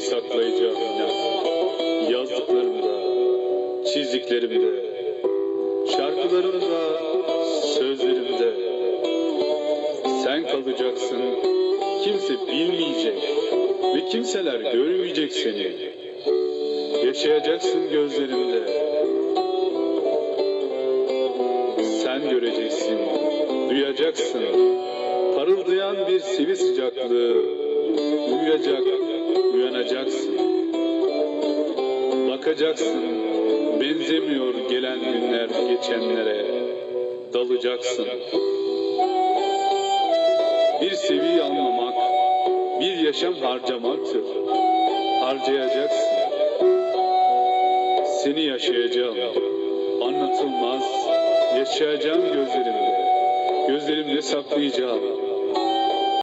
saklayacağım inan. Yazdıklarımda, çizdiklerimde, şarkılarımda, sözlerimde. Sen kalacaksın, kimse bilmeyecek ve kimseler görmeyecek seni. Yaşayacaksın gözlerimde. Sen göreceksin, duyacaksın. Parıldayan bir sevi sıcaklığı. Uyuyacak, uyanacaksın. Bakacaksın, benzemiyor gelen günler geçenlere. Dalacaksın. Bir seviyi anlamak, bir yaşam harcamaktır. Harcayacaksın. Seni yaşayacağım. Anlatılmaz. Yaşayacağım gözlerimde. Gözlerimde saklayacağım.